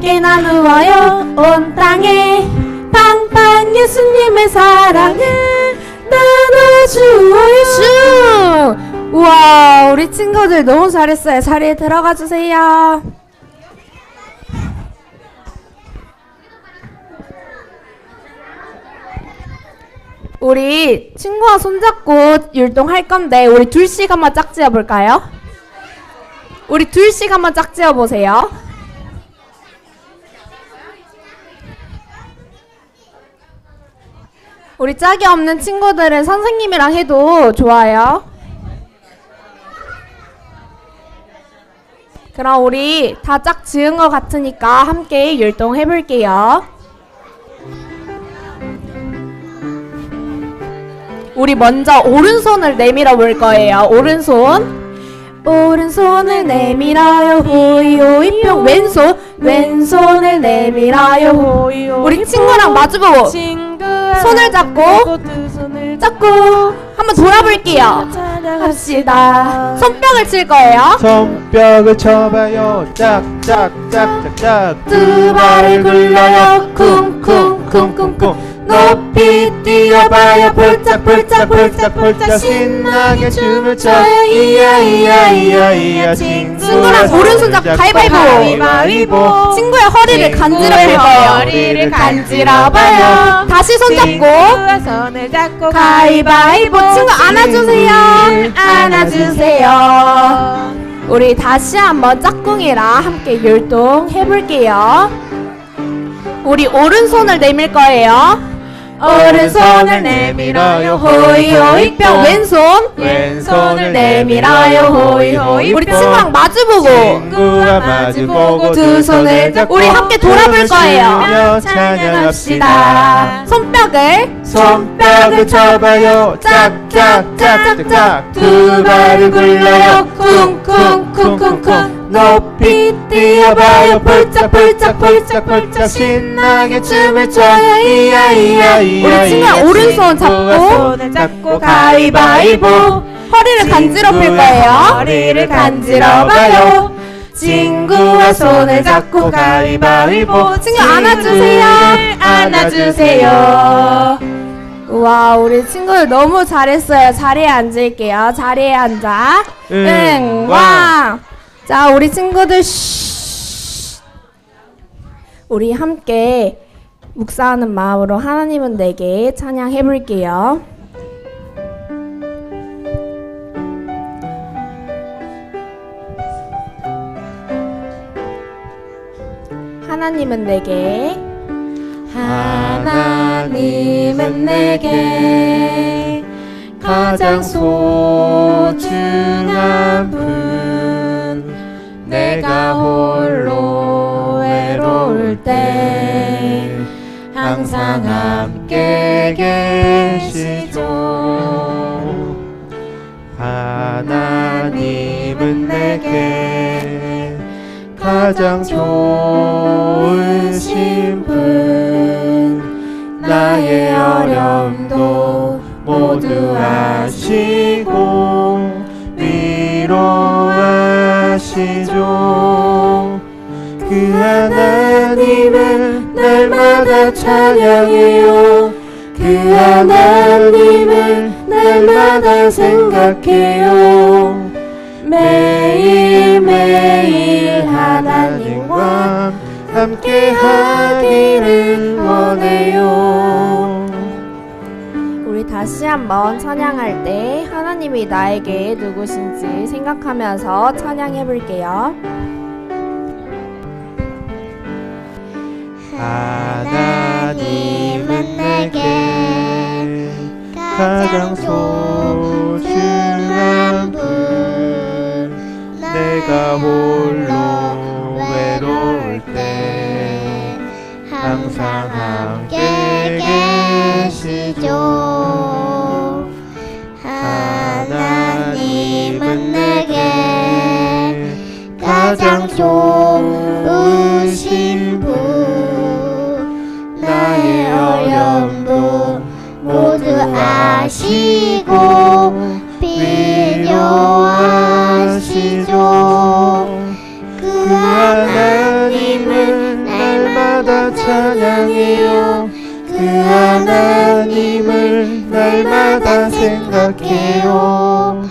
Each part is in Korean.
함께 나누어요. 온 땅에 팡팡 예수님의 사랑을 나눠주어요. 슝 우와 우리 친구들 너무 잘했어요. 자리에 들어가 주세요. 우리 친구와 손잡고 율동할 건데 우리 둘씩 한번 짝지어 볼까요? 우리 둘씩 한번 짝지어 보세요. 우리 짝이 없는 친구들은 선생님이랑 해도 좋아요. 그럼 우리 다 짝 지은 것 같으니까 함께 율동해 볼게요. 우리 먼저 오른손을 내밀어 볼 거예요. 오른손. 오른손을 내밀어요 호이 호이 뿅 왼손 왼손을 내밀어요 호이 호이 우리 친구랑 마주보고 손을 잡고 잡고 한번 돌아볼게요. 합시다. 손뼉을 칠 거예요. 손뼉을 쳐봐요. 짝짝짝짝짝. 두 발을 굴려요. 쿵쿵쿵쿵쿵 높이 뛰어봐요. 폴짝 폴짝 신나게 춤을 춰요. 이야 이야 이야 이야. 친구랑 오른손 잡고 가위바위보. 친구의 허리를 간지럽힐 거예요. 허리를 간지러봐요. 다시 손 잡고. 친구와 손을 잡고 가위바위보. 친구 안아주세요. 안아주세요. 우리 다시 한번 짝꿍이랑 함께 율동 해볼게요. 우리 오른손을 내밀 거예요 오른손을 내밀어요. 호이 호이 뿅 왼손. 왼손을 내밀어요. 호이 호이 우리 친구랑 마주보고. 친구와 마주보고 두 손을 잡고 우리 함께 돌아볼 거예요. 찬양합시다. 손뼉을 손뼉을 쳐봐요. 짝짝짝짝짝. 두 발을 굴려요. 쿵쿵쿵쿵쿵 높이 뛰어봐요. 폴짝 폴짝 폴짝 폴짝 신나게 춤을 춰요. 이야 이야 이야 우리 친구랑 오른손 잡고 손을 잡고 가위바위보. 허리를 간지럽힐 거예요. 허리를 간지러봐요. 친구와 손을 잡고 가위바위보. 친구 안아주세요. 안아주세요. 우와 우리 친구들 너무 잘했어요. 자리에 앉을게요. 자리에 앉아. 응와 자 우리 친구들 쉬 우리 함께 묵사하는 마음으로 하나님은 내게 찬양해 볼게요. 하나님은 내게 하나님은 내게 가장 소중한 분 내가 홀로 외로울 때 항상 함께 계시죠. 하나님은 내게 가장 좋으신 분. 나의 어려움도 모두 아시고 위로 하시죠. 그 하나님을 날마다 찬양해요. 그 하나님을 날마다 생각해요. 매일매일 하나님과 함께 하기를 원해요 다시 한번 찬양할 때 하나님이 나에게 누구신지 생각하면서 찬양해 볼게요. 하나님은 내게 가장 소중한 분 내가 홀로 외로울 때 항상 함께 계시죠. 하나님은 내게 가장 좋으신 분 나의 어려움도 모두 아시고 필요하시죠 찬양해요 그 하나님을 날마다 생각해요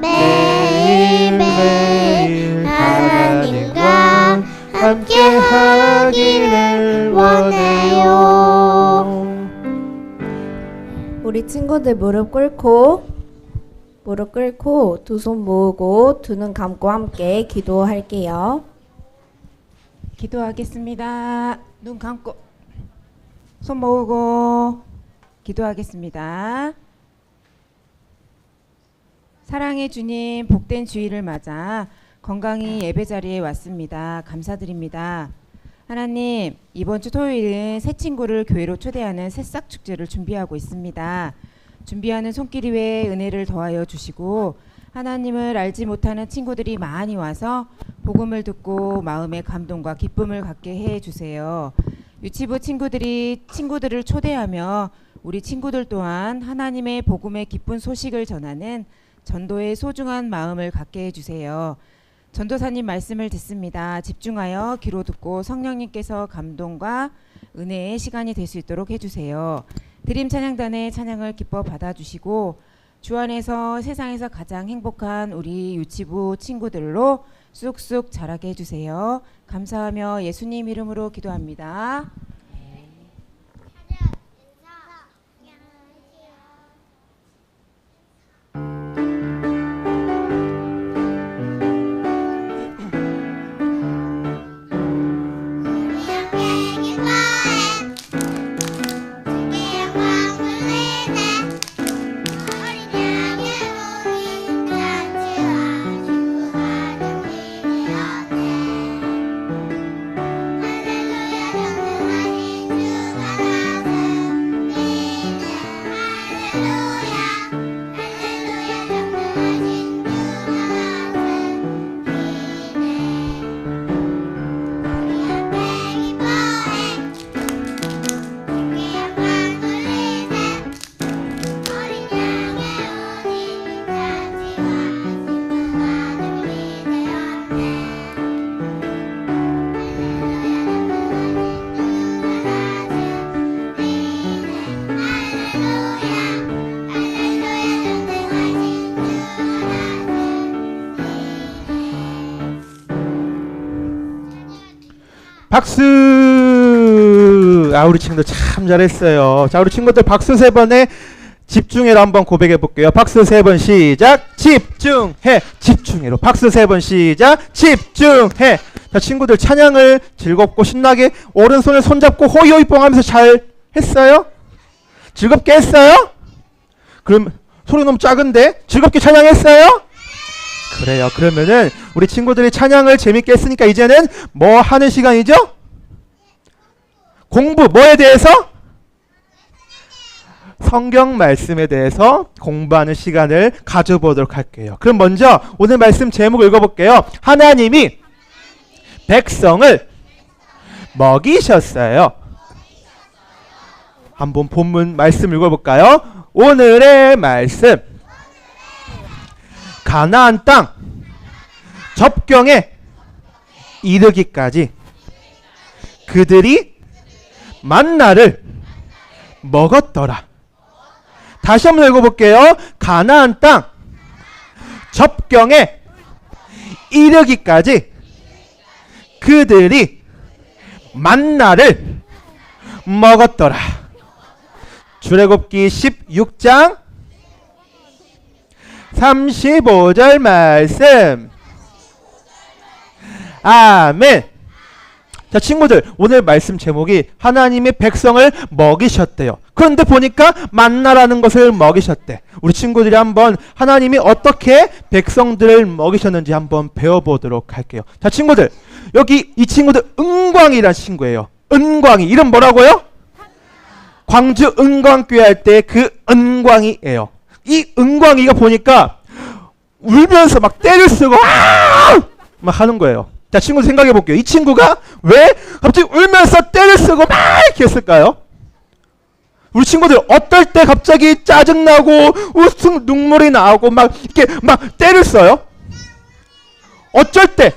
매일 매일 하나님과 함께 하기를 원해요 우리 친구들 무릎 꿇고 무릎 꿇고 두 손 모으고 두 눈 감고 함께 기도할게요. 기도하겠습니다. 눈 감고 손 모으고 기도하겠습니다. 사랑의 주님 복된 주일을 맞아 건강히 예배 자리에 왔습니다. 감사드립니다. 하나님 이번 주 토요일은 새 친구를 교회로 초대하는 새싹 축제를 준비하고 있습니다. 준비하는 손길이 외에 은혜를 더하여 주시고 하나님을 알지 못하는 친구들이 많이 와서 복음을 듣고 마음의 감동과 기쁨을 갖게 해 주세요. 유치부 친구들이 친구들을 초대하며 우리 친구들 또한 하나님의 복음의 기쁜 소식을 전하는 전도의 소중한 마음을 갖게 해 주세요. 전도사님 말씀을 듣습니다. 집중하여 귀로 듣고 성령님께서 감동과 은혜의 시간이 될 수 있도록 해주세요. 드림 찬양단의 찬양을 기뻐 받아주시고 주 안에서 세상에서 가장 행복한 우리 유치부 친구들로 쑥쑥 자라게 해주세요. 감사하며 예수님 이름으로 기도합니다. 박수! 아, 우리 친구들 참 잘했어요. 자, 우리 친구들 박수 세 번에 집중해로 한번 고백해 볼게요. 박수 세 번 시작. 집중해. 집중해로. 박수 세 번 시작. 집중해. 자, 친구들 찬양을 즐겁고 신나게 오른손을 손잡고 호이호이뽕 하면서 잘 했어요? 즐겁게 했어요? 그럼 소리 너무 작은데 즐겁게 찬양했어요? 그래요. 그러면은 우리 친구들이 찬양을 재밌게 했으니까 이제는 뭐 하는 시간이죠? 공부 뭐에 대해서? 성경 말씀에 대해서 공부하는 시간을 가져보도록 할게요. 그럼 먼저 오늘 말씀 제목 읽어볼게요. 하나님이 백성을 먹이셨어요. 한번 본문 말씀 읽어볼까요? 오늘의 말씀 가나안 땅 접경에 이르기까지 그들이 만나를 먹었더라. 다시 한번 읽어볼게요. 가나안 땅 접경에 이르기까지 그들이 만나를 먹었더라. 출애굽기 16장 35절 말씀. 아멘. 자, 친구들, 오늘 말씀 제목이 하나님의 백성을 먹이셨대요. 그런데 보니까 만나라는 것을 먹이셨대. 우리 친구들이 한번 하나님이 어떻게 백성들을 먹이셨는지 한번 배워보도록 할게요. 자, 친구들, 여기 이 친구들 은광이라는 친구예요. 은광이. 이름 뭐라고요? 광주 은광교회 할 때 그 은광이에요. 이 은광이가 보니까 울면서 막 때를 쓰고 아! 막 하는 거예요. 자, 친구 생각해 볼게요. 이 친구가 왜 갑자기 울면서 때를 쓰고 막 이렇게 했을까요? 우리 친구들 어떨 때 갑자기 짜증 나고 웃음 눈물이 나오고 막 이렇게 막 때를 써요? 어쩔 때?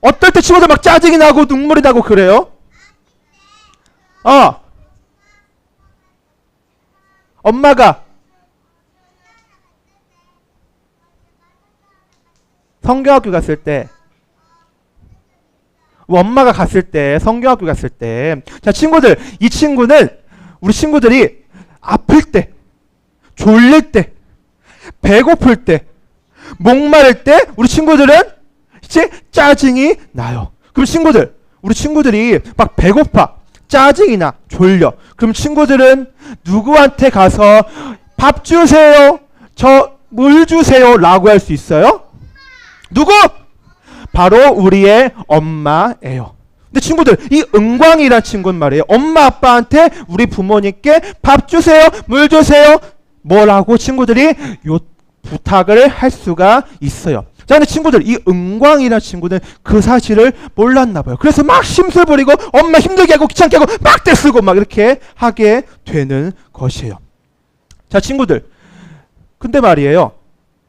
어떨 때 친구들 막 짜증이 나고 눈물이 나고 그래요? 어. 엄마가 성경학교 갔을 때 엄마가 갔을 때 성경학교 갔을 때 자 친구들 이 친구는 우리 친구들이 아플 때 졸릴 때 배고플 때 목마를 때 우리 친구들은 이제 짜증이 나요. 그럼 친구들 우리 친구들이 막 배고파 짜증이 나 졸려 그럼 친구들은 누구한테 가서 밥 주세요 저 물 주세요 라고 할 수 있어요? 누구? 바로 우리의 엄마예요. 근데 친구들 이 은광이란 친구는 말이에요. 엄마 아빠한테 우리 부모님께 밥 주세요, 물 주세요, 뭐라고 친구들이 요 부탁을 할 수가 있어요. 자, 근데 친구들 이 은광이란 친구는 그 사실을 몰랐나 봐요. 그래서 막 심술 부리고 엄마 힘들게 하고 귀찮게 하고 막 떼쓰고 막 이렇게 하게 되는 것이에요. 자, 친구들. 근데 말이에요.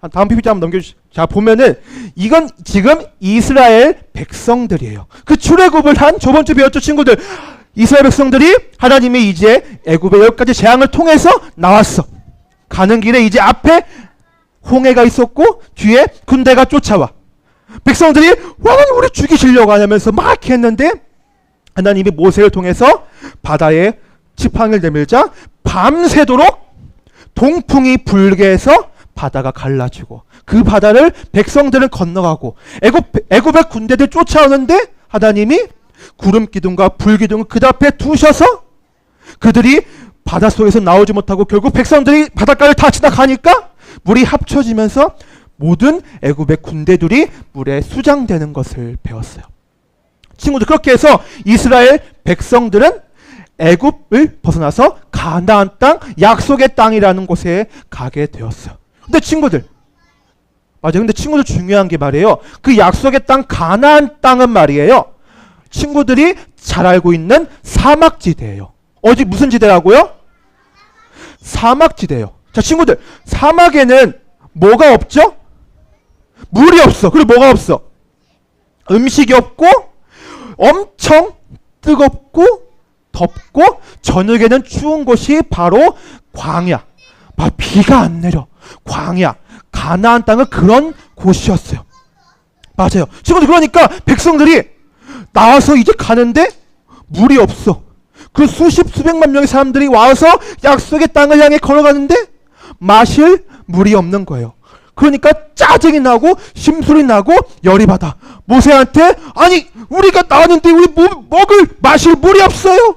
한 다음 PPT 한번 넘겨주시. 자 보면은 이건 지금 이스라엘 백성들이에요. 그 출애굽을 한 저번 주 배웠죠 친구들. 이스라엘 백성들이 하나님이 이제 애굽의 열 가지 재앙을 통해서 나왔어. 가는 길에 이제 앞에 홍해가 있었고 뒤에 군대가 쫓아와. 백성들이 하나님 우리 죽이시려고 하냐면서 막 했는데 하나님이 모세를 통해서 바다에 지팡이를 내밀자 밤새도록 동풍이 불게 해서 바다가 갈라지고 그 바다를 백성들은 건너가고 애굽 애굽의 군대들 쫓아오는데 하나님이 구름 기둥과 불 기둥을 그 앞에 두셔서 그들이 바닷속에서 나오지 못하고 결국 백성들이 바닷가를 다 지나가니까 물이 합쳐지면서 모든 애굽의 군대들이 물에 수장되는 것을 배웠어요. 친구들 그렇게 해서 이스라엘 백성들은 애굽을 벗어나서 가나안 땅 약속의 땅이라는 곳에 가게 되었어요. 근데 친구들 맞아요. 근데 친구들 중요한 게 말이에요. 그 약속의 땅 가나안 땅은 말이에요. 친구들이 잘 알고 있는 사막지대예요. 어디 무슨 지대라고요? 사막지대예요. 자, 친구들 사막에는 뭐가 없죠? 물이 없어. 그리고 뭐가 없어? 음식이 없고 엄청 뜨겁고 덥고 저녁에는 추운 곳이 바로 광야. 막 비가 안 내려. 광야. 가나안 땅은 그런 곳이었어요. 맞아요. 친구들 그러니까 백성들이 나와서 이제 가는데 물이 없어. 그 수십 수백만 명의 사람들이 와서 약속의 땅을 향해 걸어가는데 마실 물이 없는 거예요. 그러니까 짜증이 나고 심술이 나고 열이 받아. 모세한테 아니 우리가 나왔는데 우리 뭐, 먹을 마실 물이 없어요.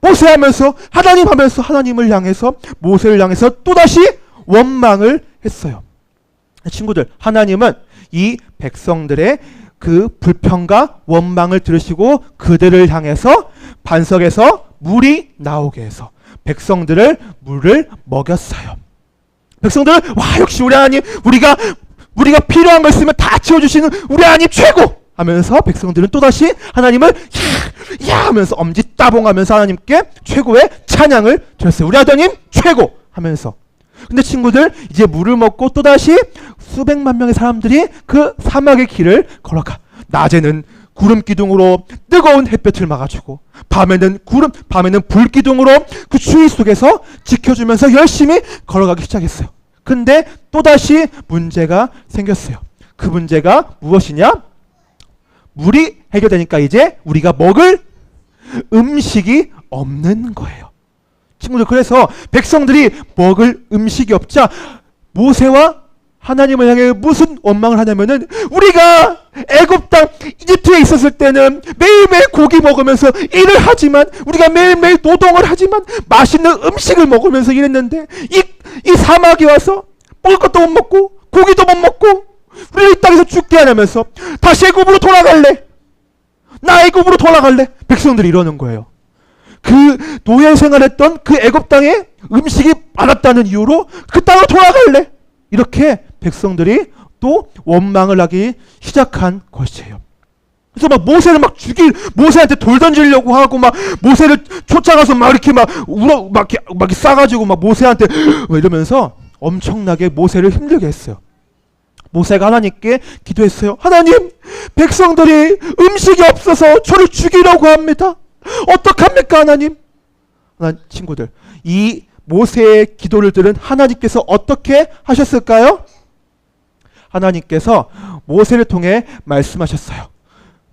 모세 하면서 하나님 하면서 하나님을 향해서 모세를 향해서 또다시 원망을 했어요. 친구들 하나님은 이 백성들의 그 불평과 원망을 들으시고 그들을 향해서 반석에서 물이 나오게 해서 백성들을 물을 먹였어요. 백성들은 와 역시 우리 하나님 우리가 우리가 필요한 거 있으면 다 채워주시는 우리 하나님 최고 하면서 백성들은 또다시 하나님을 야, 야 하면서 엄지 따봉하면서 하나님께 최고의 찬양을 드렸어요. 우리 하나님 최고 하면서 근데 친구들 이제 물을 먹고 또다시 수백만 명의 사람들이 그 사막의 길을 걸어가. 낮에는 구름 기둥으로 뜨거운 햇볕을 막아주고 밤에는 구름 밤에는 불 기둥으로 그 추위 속에서 지켜주면서 열심히 걸어가기 시작했어요. 근데 또다시 문제가 생겼어요. 그 문제가 무엇이냐? 물이 해결되니까 이제 우리가 먹을 음식이 없는 거예요. 친구들 그래서 백성들이 먹을 음식이 없자 모세와 하나님을 향해 무슨 원망을 하냐면은 우리가 애굽 땅 이집트에 있었을 때는 매일매일 고기 먹으면서 일을 하지만 우리가 매일매일 노동을 하지만 맛있는 음식을 먹으면서 일했는데 이, 이 사막에 와서 먹을 것도 못 먹고 고기도 못 먹고 우리 이 땅에서 죽게 하냐면서 다시 애굽으로 돌아갈래? 나 애굽으로 돌아갈래? 백성들이 이러는 거예요 그 노예 생활했던 그 애굽 땅에 음식이 많았다는 이유로 그 땅으로 돌아갈래. 이렇게 백성들이 또 원망을 하기 시작한 것이에요. 그래서 막 모세를 막 죽일 모세한테 돌 던지려고 하고 막 모세를 쫓아가서 막 이렇게 막 울어 막 이렇게, 막 싸가지고 막 모세한테 막 이러면서 엄청나게 모세를 힘들게 했어요. 모세가 하나님께 기도했어요. 하나님, 백성들이 음식이 없어서 저를 죽이려고 합니다. 어떡합니까 하나님? 하나 친구들 이 모세의 기도를 들은 하나님께서 어떻게 하셨을까요? 하나님께서 모세를 통해 말씀하셨어요.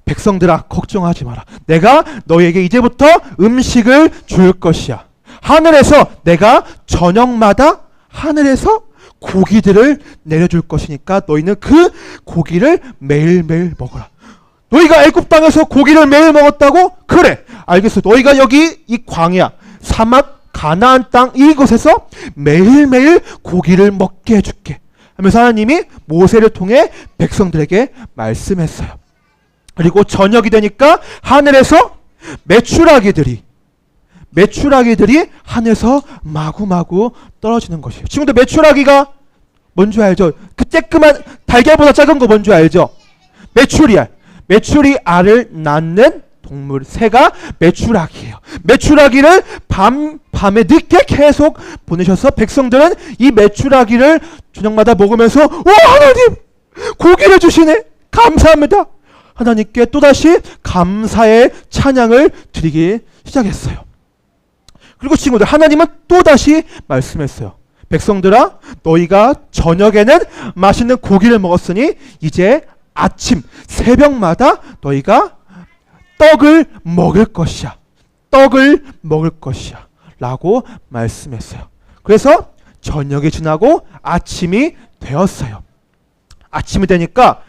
백성들아 걱정하지 마라. 내가 너에게 이제부터 음식을 줄 것이야. 하늘에서 내가 저녁마다 하늘에서 고기들을 내려줄 것이니까 너희는 그 고기를 매일매일 먹어라. 너희가 애굽 땅에서 고기를 매일 먹었다고? 그래. 알겠어. 너희가 여기 이 광야, 사막, 가나안 땅 이곳에서 매일매일 고기를 먹게 해줄게. 하면서 하나님이 모세를 통해 백성들에게 말씀했어요. 그리고 저녁이 되니까 하늘에서 메추라기들이 메추라기들이 하늘에서 마구마구 떨어지는 것이에요. 친구들 메추라기가 뭔지 알죠? 그 쬐끄만 달걀보다 작은 거 뭔지 알죠? 메추리알. 메추리 알을 낳는 동물 새가 메추라기예요. 메추라기를 밤 밤에 늦게 계속 보내셔서 백성들은 이 메추라기를 저녁마다 먹으면서 와 하나님 고기를 주시네 감사합니다. 하나님께 또다시 감사의 찬양을 드리기 시작했어요. 그리고 친구들 하나님은 또다시 말씀했어요. 백성들아 너희가 저녁에는 맛있는 고기를 먹었으니 이제 아침 새벽마다 너희가 떡을 먹을 것이야. 떡을 먹을 것이야. 라고 말씀했어요. 그래서 저녁이 지나고 아침이 되었어요. 아침이 되니까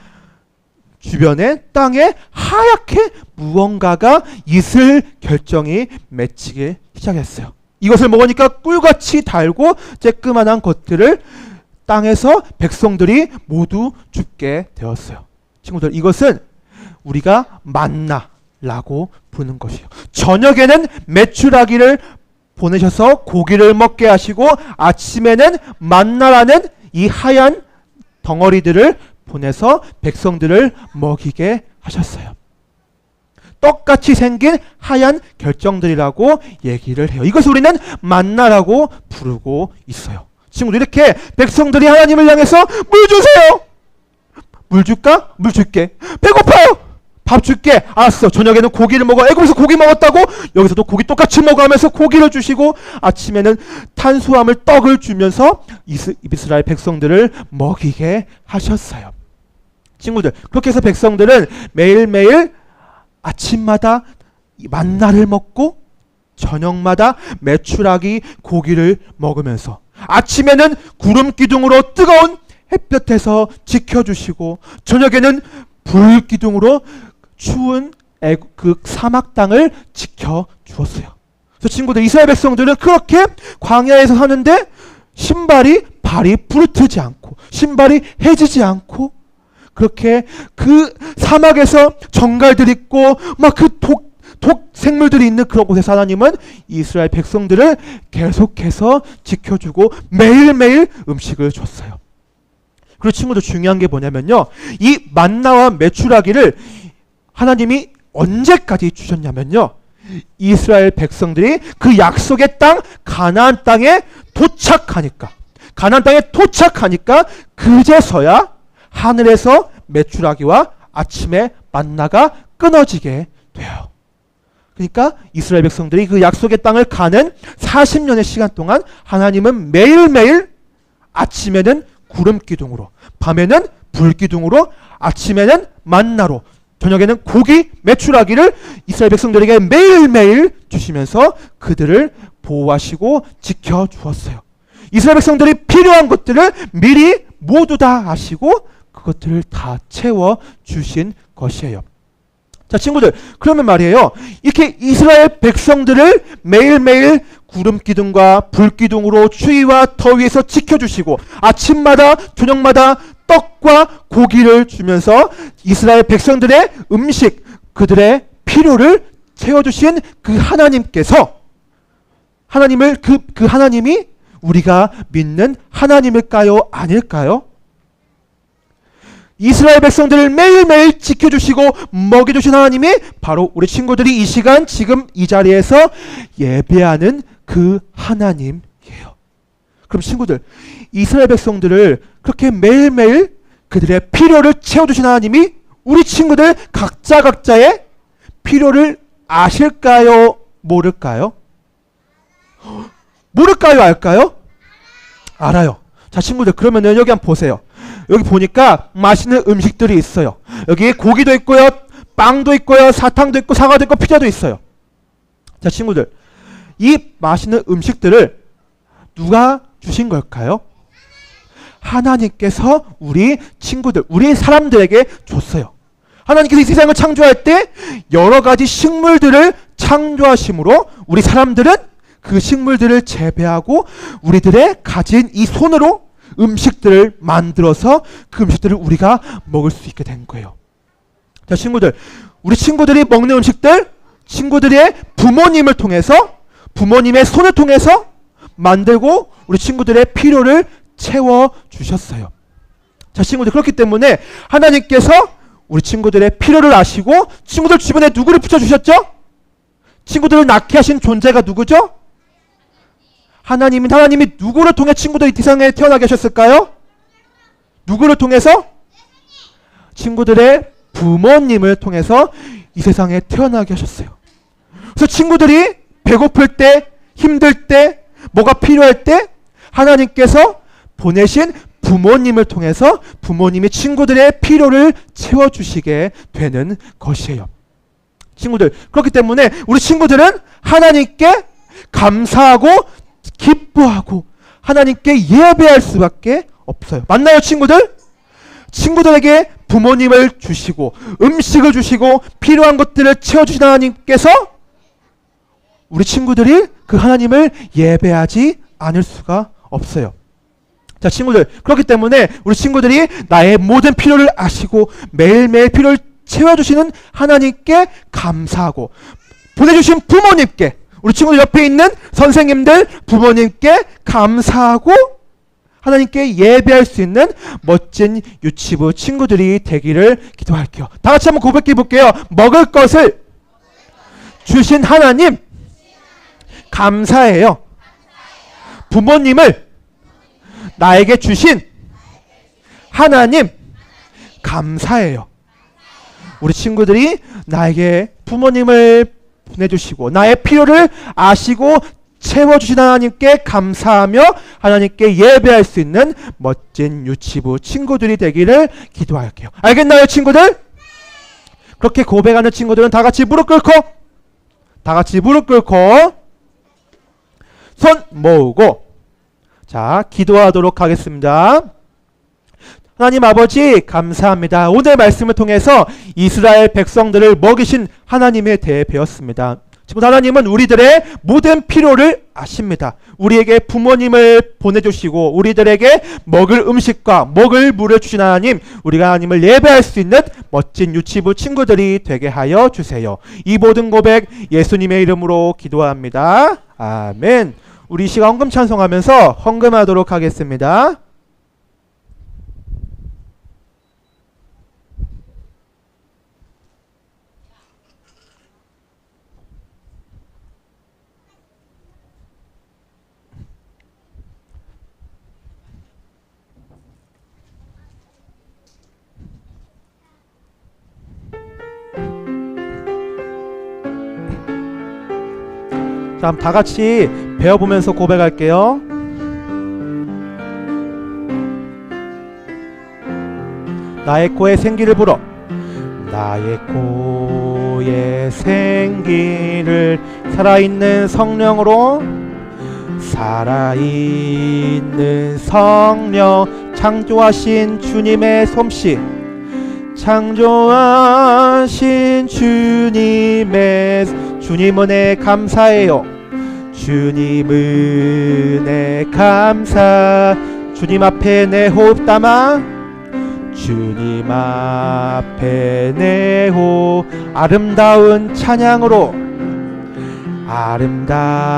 주변에 땅에 하얗게 무언가가 있을 결정이 맺히기 시작했어요. 이것을 먹으니까 꿀같이 달고 쬐끄만한 것들을 땅에서 백성들이 모두 죽게 되었어요. 친구들 이것은 우리가 만나 라고 부르는 것이에요. 저녁에는 메추라기를 보내셔서 고기를 먹게 하시고 아침에는 만나라는 이 하얀 덩어리들을 보내서 백성들을 먹이게 하셨어요. 떡같이 생긴 하얀 결정들이라고 얘기를 해요. 이것을 우리는 만나라고 부르고 있어요. 친구들 이렇게 백성들이 하나님을 향해서 물 주세요. 물 줄까? 물 줄게. 배고파요. 밥 줄게. 알았어. 저녁에는 고기를 먹어. 애굽에서 고기 먹었다고? 여기서도 고기 똑같이 먹어 하면서 고기를 주시고 아침에는 탄수화물 떡을 주면서 이스, 이스라엘 백성들을 먹이게 하셨어요. 친구들 그렇게 해서 백성들은 매일매일 아침마다 이 만나를 먹고 저녁마다 메추라기 고기를 먹으면서 아침에는 구름 기둥으로 뜨거운 햇볕에서 지켜주시고 저녁에는 불 기둥으로 추운 애국- 그 사막 땅을 지켜 주었어요. 그래서 친구들 이스라엘 백성들은 그렇게 광야에서 사는데 신발이 발이 부르트지 않고 신발이 해지지 않고 그렇게 그 사막에서 정갈들 있고 막 그 독 독 생물들이 있는 그런 곳에서 하나님은 이스라엘 백성들을 계속해서 지켜주고 매일매일 음식을 줬어요. 그리고 친구들 중요한 게 뭐냐면요. 이 만나와 메추라기를 하나님이 언제까지 주셨냐면요. 이스라엘 백성들이 그 약속의 땅 가나안 땅에 도착하니까 가나안 땅에 도착하니까 그제서야 하늘에서 메추라기와 아침에 만나가 끊어지게 돼요. 그러니까 이스라엘 백성들이 그 약속의 땅을 가는 40년의 시간 동안 하나님은 매일매일 아침에는 구름 기둥으로, 밤에는 불 기둥으로, 아침에는 만나로, 저녁에는 고기, 메추라기를 이스라엘 백성들에게 매일매일 주시면서 그들을 보호하시고 지켜 주었어요. 이스라엘 백성들이 필요한 것들을 미리 모두 다 아시고 그것들을 다 채워 주신 것이에요. 자, 친구들. 그러면 말이에요. 이렇게 이스라엘 백성들을 매일매일 구름 기둥과 불 기둥으로 추위와 더위에서 지켜주시고 아침마다 저녁마다 떡과 고기를 주면서 이스라엘 백성들의 음식, 그들의 필요를 채워주신 그 하나님께서 하나님을 그, 그 하나님이 우리가 믿는 하나님일까요? 아닐까요? 이스라엘 백성들을 매일매일 지켜주시고 먹여주신 하나님이 바로 우리 친구들이 이 시간 지금 이 자리에서 예배하는 그 하나님이에요. 그럼 친구들, 이스라엘 백성들을 그렇게 매일매일 그들의 필요를 채워주신 하나님이 우리 친구들 각자 각자의 필요를 아실까요? 모를까요? 모를까요? 알까요? 알아요. 자, 친구들, 그러면은 여기 한번 보세요. 여기 보니까 맛있는 음식들이 있어요. 여기 고기도 있고요, 빵도 있고요, 사탕도 있고, 사과도 있고, 피자도 있어요. 자, 친구들, 이 맛있는 음식들을 누가 주신 걸까요? 하나님께서 우리 친구들, 우리 사람들에게 줬어요. 하나님께서 이 세상을 창조할 때 여러 가지 식물들을 창조하심으로 우리 사람들은 그 식물들을 재배하고 우리들의 가진 이 손으로 음식들을 만들어서 그 음식들을 우리가 먹을 수 있게 된 거예요. 자, 친구들. 우리 친구들이 먹는 음식들, 친구들의 부모님을 통해서, 부모님의 손을 통해서 만들고 우리 친구들의 필요를 채워 주셨어요. 자, 친구들. 그렇기 때문에 하나님께서 우리 친구들의 필요를 아시고 친구들 주변에 누구를 붙여 주셨죠? 친구들을 낳게 하신 존재가 누구죠? 하나님이 하나님이 누구를 통해 친구들이 이 세상에 태어나게 하셨을까요? 누구를 통해서? 친구들의 부모님을 통해서 이 세상에 태어나게 하셨어요. 그래서 친구들이 배고플 때, 힘들 때, 뭐가 필요할 때 하나님께서 보내신 부모님을 통해서 부모님이 친구들의 필요를 채워주시게 되는 것이에요. 친구들, 그렇기 때문에 우리 친구들은 하나님께 감사하고 기뻐하고 하나님께 예배할 수밖에 없어요. 맞나요, 친구들? 친구들에게 부모님을 주시고 음식을 주시고 필요한 것들을 채워주신 하나님께서 우리 친구들이 그 하나님을 예배하지 않을 수가 없어요. 자, 친구들. 그렇기 때문에 우리 친구들이 나의 모든 필요를 아시고 매일매일 필요를 채워주시는 하나님께 감사하고 보내주신 부모님께 우리 친구들 옆에 있는 선생님들 부모님께 감사하고 하나님께 예배할 수 있는 멋진 유치부 친구들이 되기를 기도할게요. 다 같이 한번 고백해 볼게요. 먹을 것을 주신 하나님 감사해요. 부모님을 나에게 주신 하나님 감사해요. 우리 친구들이 나에게 부모님을 보내주시고 나의 필요를 아시고 채워주신 하나님께 감사하며 하나님께 예배할 수 있는 멋진 유치부 친구들이 되기를 기도할게요. 알겠나요, 친구들? 그렇게 고백하는 친구들은 다 같이 무릎 꿇고 다 같이 무릎 꿇고 손 모으고 자, 기도하도록 하겠습니다. 하나님 아버지 감사합니다. 오늘 말씀을 통해서 이스라엘 백성들을 먹이신 하나님에 대해 배웠습니다. 지금 하나님은 우리들의 모든 필요를 아십니다. 우리에게 부모님을 보내주시고 우리들에게 먹을 음식과 먹을 물을 주신 하나님, 우리가 하나님을 예배할 수 있는 멋진 유치부 친구들이 되게 하여 주세요. 이 모든 고백 예수님의 이름으로 기도합니다. 아멘. 우리 이 시간 헌금 찬송하면서 헌금하도록 하겠습니다. 자, 다 같이 배워보면서 고백할게요. 나의 코에 생기를 불어. 나의 코에 생기를 살아있는 성령으로. 살아있는 성령 창조하신 주님의 솜씨. 창조하신 주님의 주님 은혜 감사해요 주님 은혜 감사 주님 앞에 내 호흡 담아 주님 앞에 내 호흡 아름다운 찬양으로 아름다운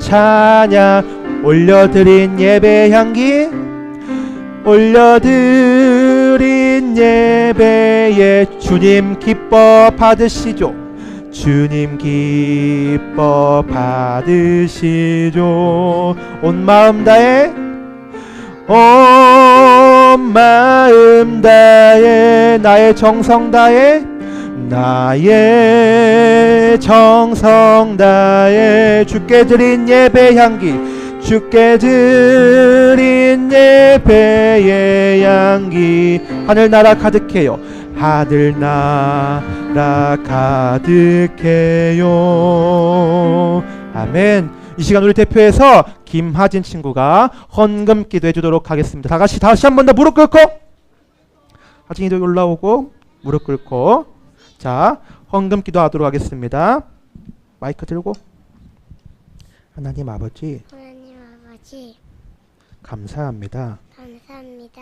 찬양 올려드린 예배 향기 올려드린 예배에 주님 기뻐 받으시죠 주님 기뻐 받으시죠. 온 마음 다해. 온 마음 다해. 나의 정성 다해. 나의 정성 다해. 주께 드린 예배 향기. 주께 드린 예배의 향기. 하늘나라 가득해요. 하늘나라 가득해요. 아멘. 이 시간 우리 대표해서 김하진 친구가 헌금 기도해 주도록 하겠습니다. 다 같이 다시 한 번 더 무릎 꿇고. 하진이도 올라오고 무릎 꿇고. 자 헌금 기도하도록 하겠습니다. 마이크 들고. 하나님 아버지. 하나님 아버지. 감사합니다. 감사합니다.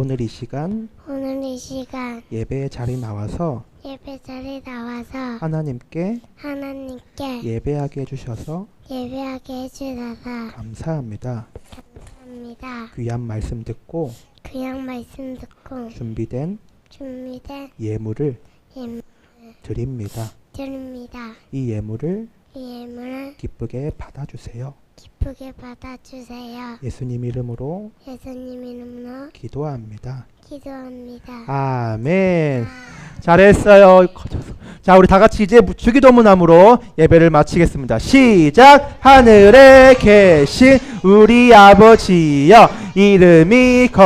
오늘 이 시간 오늘 이 시간 예배의 자리 나와서 예배 자리에 나와서 하나님께 하나님께 예배하게 해주셔서 예배하게 해주셔서 감사합니다 감사합니다. 귀한 말씀 듣고 그냥 말씀 듣고 준비된 준비된 예물을 예물 드립니다 드립니다. 이 예물을 이 예물을 기쁘게 받아주세요 기쁘게 받아주세요. 예수님 이름으로 예수님 이름으로 기도합니다 기도합니다. 아멘 잘했어요. 커져서. 자, 우리 다 같이 이제 주기도문함으로 예배를 마치겠습니다. 시작. 하늘에 계신 우리 아버지여 이름이 거